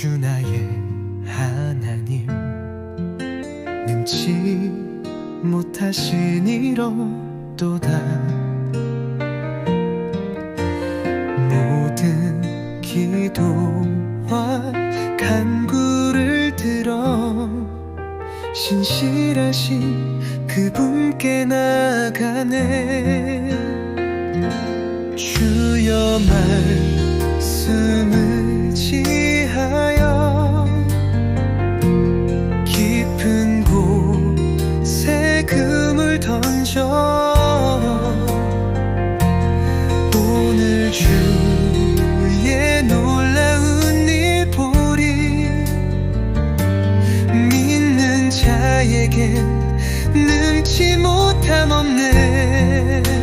주 나의 하나님 눈치 못 하시 니로 도다 모든 기도와 간구를 들어 신실하신 그분께 나가네. 주여 말씀을 못함 없네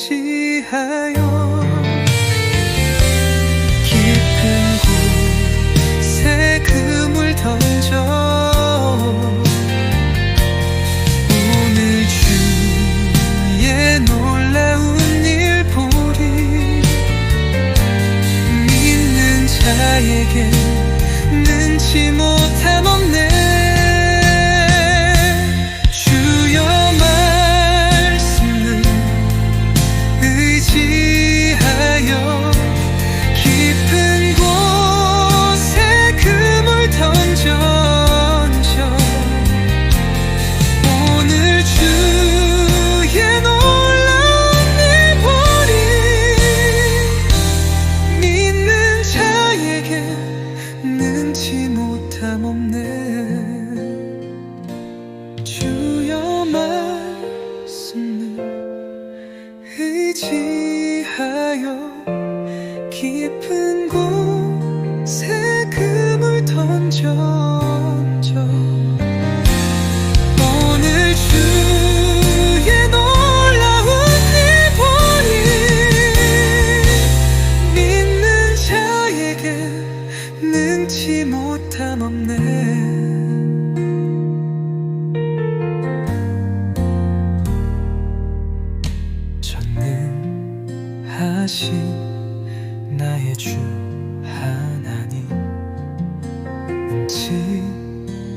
말씀을 지하여 깊은 곳에 금을 던져 오늘 주의 놀라운 일 보니 믿는 자에게 능치 못함 없네 하신 나의 주 하나님. 지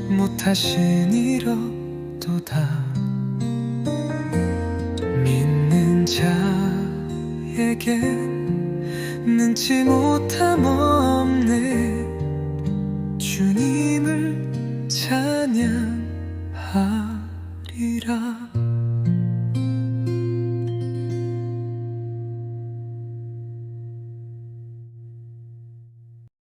못하신 이로도다 믿는 자에게 능치 못함 없네 주님을 찬양.